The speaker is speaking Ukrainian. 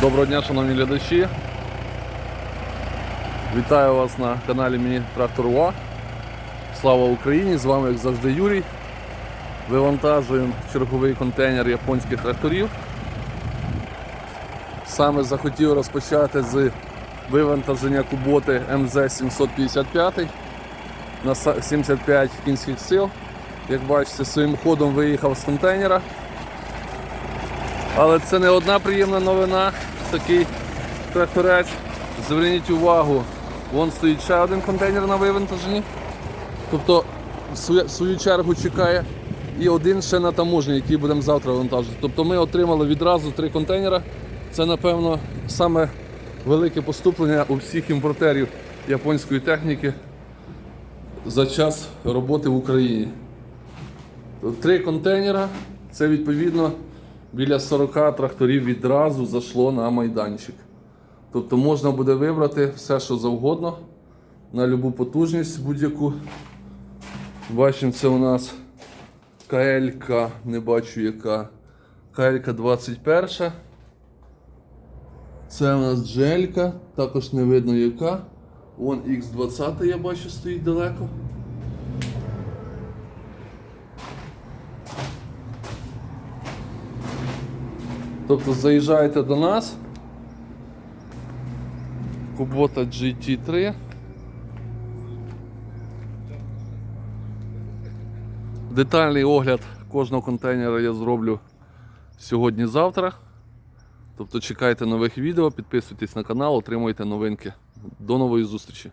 Доброго дня, шановні глядачі. Вітаю вас на каналі Міні Трактор УА. Слава Україні! З вами, як завжди, Юрій. Вивантажуємо черговий контейнер японських тракторів. Саме захотів розпочати з вивантаження куботи МЗ-755 на 75 кінських сил. Як бачите, своїм ходом виїхав з контейнера. Але це не одна приємна новина. Такий тракторець. Зверніть увагу, вон стоїть ще один контейнер на вивантаженні. Тобто, в свою, чергу чекає і один ще на таможні, який будемо завтра вантажити. Тобто ми отримали відразу три контейнера. Це, напевно, саме велике поступлення у всіх імпортерів японської техніки за час роботи в Україні. Три контейнера, це відповідно біля 40 тракторів відразу зайшло на майданчик. Тобто можна буде вибрати все, що завгодно, на любу потужність будь-яку. Бачимо, це у нас КЛК, не бачу яка. КЛК 21. Це у нас джелька, також не видно яка. Вон X20 я бачу стоїть далеко. Тобто заїжджаєте до нас. Кубота GT3. Детальний огляд кожного контейнера я зроблю сьогодні-завтра. Тобто чекайте нових відео, підписуйтесь на канал, отримуйте новинки. До нової зустрічі!